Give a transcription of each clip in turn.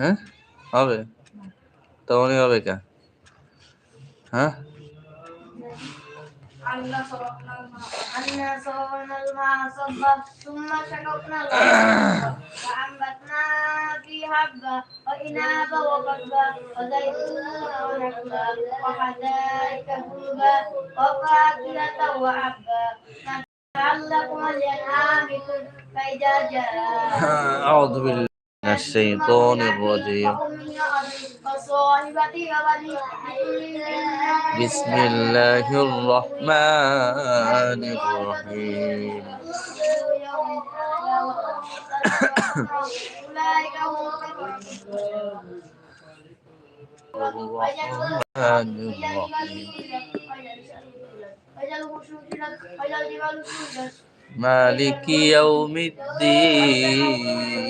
হ্যাঁ হবে তখনই হবে কে হ্যাঁ أنا صرفنا الماء أنا صرفنا الماء صبا ثم شققنا الأرض فأنبتنا فيه حبا وإنابا وقبا وزيتونا ونخلا وحدائق غلبا وفاكهة وحبا لعلكم لأنعامكم فإذا جاء أعوذ بالله من الشيطان الرجيم وصاحبتي وبني بسم الله الرحمن الرحيم أولئك هم الرحمن الرحيم مالك يوم الدين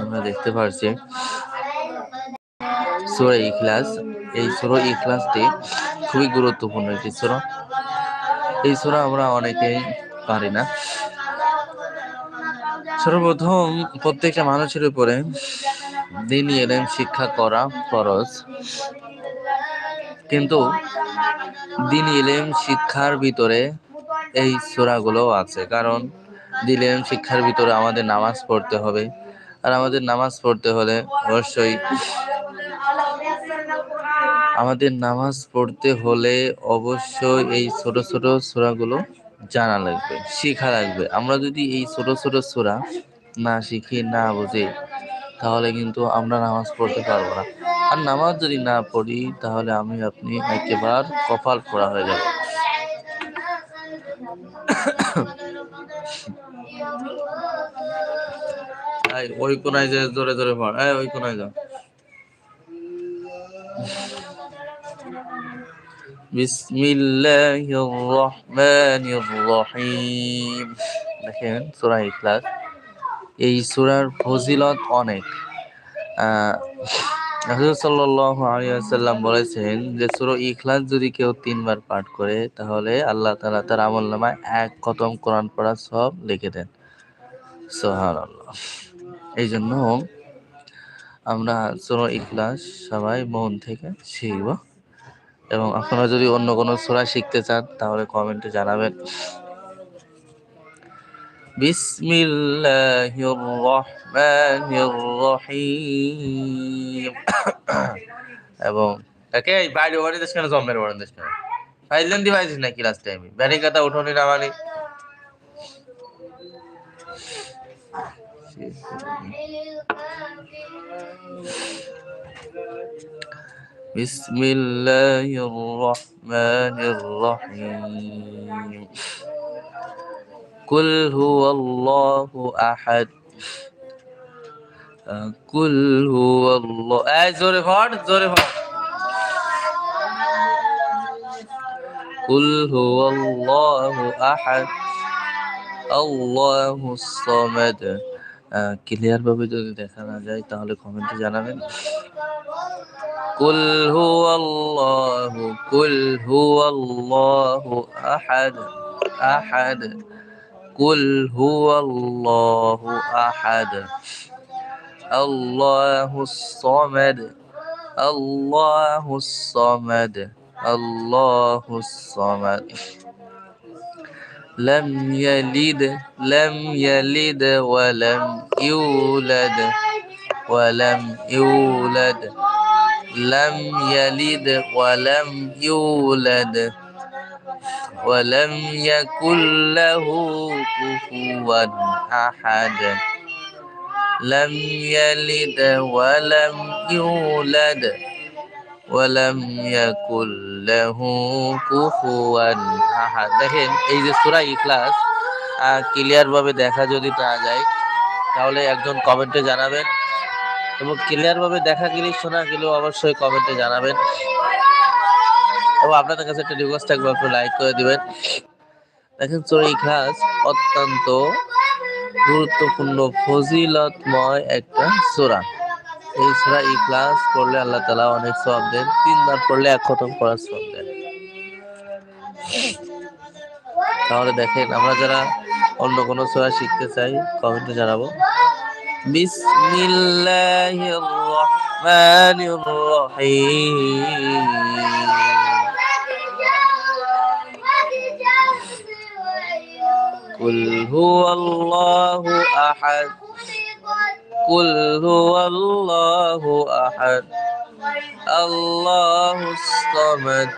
আমরা দেখতে পারছি। সুরা ইখলাস এই সুরা ইখলাসটি খুবই গুরুত্বপূর্ণ একটি সুরা। এই সুরা আমরা অনেকেই পারি না। সর্বপ্রথম প্রত্যেকটা মানুষের উপরে দিনই এলেম শিক্ষা করা ফরজ। কিন্তু দিন ইলেম শিক্ষার ভিতরে এই সূরাগুলো আছে। কারণ ইলেম শিক্ষার ভিতরে আমাদের নামাজ পড়তে হবে। আর আমাদের নামাজ পড়তে হলে অবশ্যই আমাদের নামাজ পড়তে হলে অবশ্যই এই ছোট ছোট সূরাগুলো জানা লাগবে, শেখা লাগবে। আমরা যদি এই ছোট ছোট সূরা না শিখি, না বুঝি, তাহলে কিন্তু আমরা নামাজ পড়তে পারব না। আর নামাজ যদি না পড়ি, তাহলে আমি, আপনি একেবারে কপাল পড়া হয়ে যাবে। ওই কোনায় যে পড়। এই, ওই কোনায় যাও বিসমিল্লাহির রহমানির রহিম। দেখেন, সূরা ইখলাস। এই সূরার ফজিলত অনেক। রাসূল সাল্লাল্লাহু আলাইহি ওয়াসাল্লাম বলেছেন যে, সূরা ইখলাস যদি কেউ তিনবার পাঠ করে, তাহলে আল্লাহ তাআলা তার আমলনামায় এক খতম কোরআন পড়া সব লিখে দেন। সুবহানাল্লাহ। এই জন্য আমরা সূরা ইখলাস সবাই মন থেকে শিখব। এবং আপনারা যদি অন্য কোনো সূরা শিখতে চান, তাহলে কমেন্টে জানাবেন। বিসমিল্লাহির রহমানির রহিম। এবং একে বাইরে বাড়ি দেশ কেন? জমের বাড়ি দেশ কেন? ফাইলেন দি পাইছিস নাকি লাস্ট টাইমে ব্যারি কথা উঠোনি নামানি। بسم الله الرحمن الرحيم. قل هو الله أحد. قل هو الله. أي زوري فار زوري فار قل هو الله أحد. الله الصمد. ক্লিয়ারভাবে যদি দেখা না যায় তাহলে কমেন্টে জানাবেন কুল হু আল্লাহু কুল হু আল্লাহু আহাদ আহাদ কুল হু আল্লাহু আহাদ আল্লাহু সামাদ আল্লাহু সামাদ আল্লাহু সামাদ لم يلد لم يلد ولم يولد ولم يولد لم يلد ولم يولد ولم يكن له كفوا أحد. لم يلد ولم يولد. ওয়ালাম ইয়াকুল্লাহু কুফুয়ান আহাদ। দেখেন, এই যে সূরা ইখলাস ক্লিয়ার ভাবে দেখা যদি না যায়, তাহলে একজন কমেন্টে জানাবেন। এবং ক্লিয়ার ভাবে দেখা গেলে, শোনা গেলেও অবশ্যই কমেন্টে জানাবেন। এবং আপনাদের কাছে একটা রিকোয়েস্ট থাকবে আপনি লাইক করে দিবেন। দেখেন, সূরা ইখলাস অত্যন্ত গুরুত্বপূর্ণ, ফজিলতময় একটা সূরা। এই ছাড়া এই ক্লাস করলে আল্লাহ তালা অনেক সব দেন। তিনবার করলে এক খতম করার সব দেন। তাহলে দেখেন, আমরা যারা অন্য কোনো সোয়া শিখতে চাই কমেন্টে জানাব। বিসমিল্লাহির রহমানির রহিম। কুল হুয়াল্লাহু আহাদ। قل هو الله أحد. الله الصمد.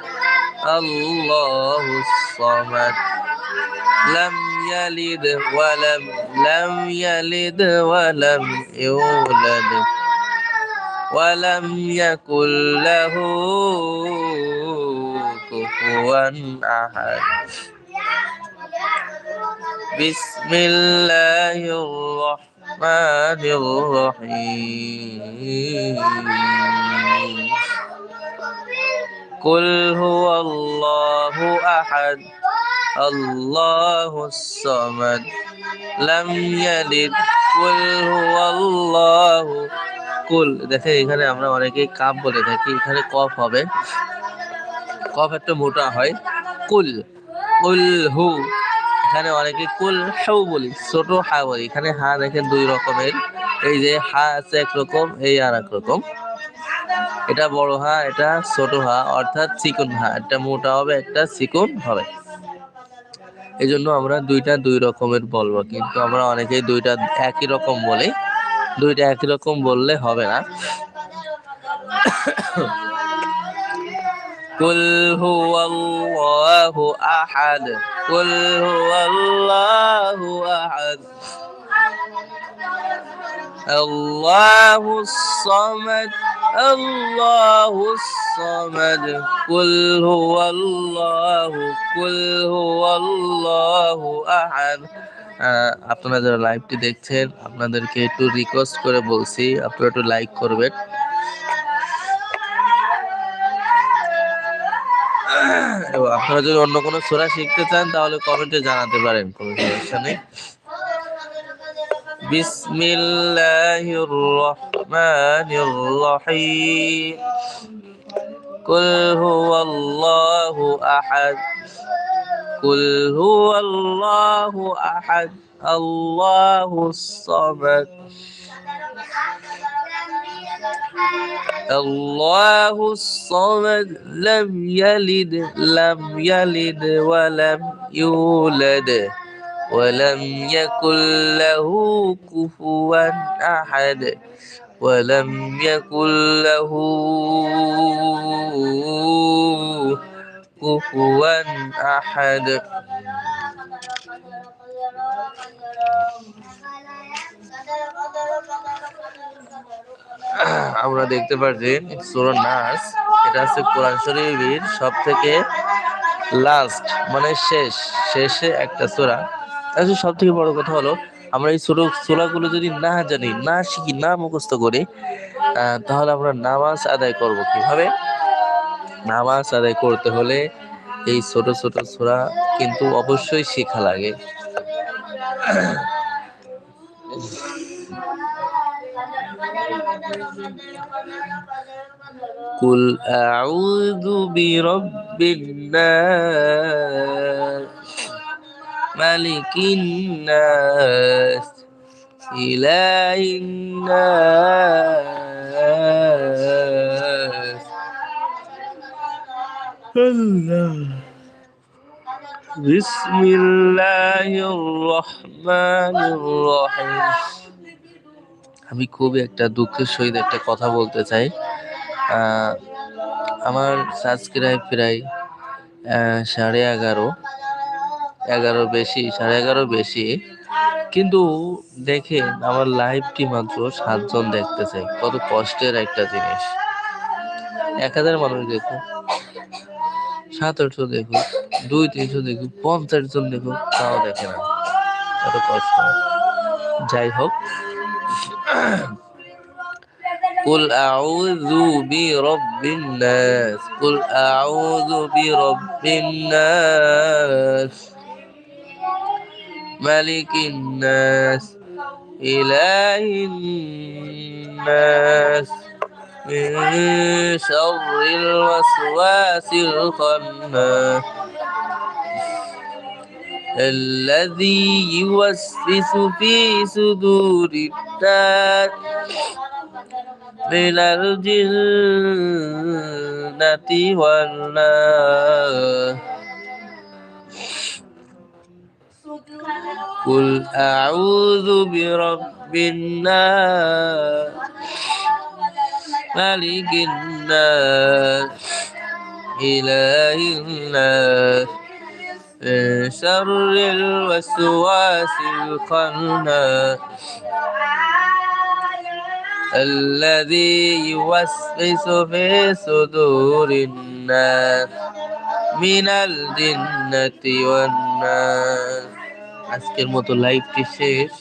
الله الصمد. لم يلد ولم لم يلد ولم يولد. ولم يكن له كفوا أحد. بسم الله الرحمن الرحيم قل هو الله أحد الله الصمد لم يلد قل هو الله কুল দেখে এখানে আমরা অনেকেই কাপ বলে থাকি এখানে কফ হবে কফ একটু মোটা হয় কুল কুল হু এখানে অনেকে কুল হাউ বলি, ছোট হা বলি। এখানে হা দেখেন দুই রকমের। এই যে হা আছে একরকম এই আর এক রকম। এটা বড় হা, এটা ছোট হা, অর্থাৎ চিকন হা। একটা মোটা হবে, একটা চিকন হবে। এই জন্য আমরা দুইটা দুই রকমের বলব। কিন্তু আমরা অনেকেই দুইটা একই রকম বলি। দুইটা একই রকম বললে হবে না। قل هو الله أحد قل هو الله أحد الله الصمد الله الصمد قل هو الله قل هو الله أحد আহ, আপনারা যারা লাইভটি দেখছেন আপনাদেরকে একটু রিকোয়েস্ট করে বলছি আপনারা একটু লাইক করবেন আপনারা যদি অন্য কোনো সোরা শিখতে চান, তাহলে কমেন্টে জানাতে পারেন, কোনো সমস্যা নেই। বিসমিল্লাহির রহমানির রহিম কুল হুয়াল্লাহু আহাদ। কুল হুয়াল্লাহু আহাদ। আল্লাহুস সামাদ। الله الصمد لم يلد لم يلد ولم يولد ولم يكن له كفوا أحد ولم يكن له كفوا أحد. আমরা দেখতে পাচ্ছি সুরা নাস এটা হচ্ছে কোরআন শরীফের সব থেকে লাস্ট মানে শেষ, শেষে একটা সূরা। আসলে সব থেকে বড় কথা হলো, আমরা এই ছোট সূরাগুলো যদি না জানি, না শিখি, না মুখস্থ করি তাহলে আমরা নামাজ আদায় করব কীভাবে? নামাজ আদায় করতে হলে এই ছোট ছোট সূরা কিন্তু অবশ্যই শেখা লাগে। قل أعوذ برب الناس ملك الناس إله الناس الله بسم الله الرحمن الرحيم আমি খুবই একটা দুঃখের সহিত একটা কথা বলতে চাই। আমার সাবস্ক্রাইব প্রায় সাড়ে এগারো এগারো বেশি, সাড়ে এগারো বেশি। কিন্তু দেখেন, আমার লাইভটি মাত্র সাতজন দেখতেছে। কত কষ্টের একটা জিনিস। এক হাজার মানুষ দেখুন সাত, আটশো দেখুন দুই, তিনশো দেখুন পঞ্চাশ জন দেখুন তাও দেখে না। কত কষ্ট। যাই হোক قل أعوذ برب الناس. قل أعوذ برب الناس. ملك الناس. إله الناس. من شر الوسواس الخناس. الذي يوسوس في صدور الناس من الجنة والناس قل أعوذ برب الناس ملك الناس إله الناس. من شر الوسواس الخناس الذي يوسوس في صدور الناس من الجنة والناس আজকের মতো লাইভটি শেষ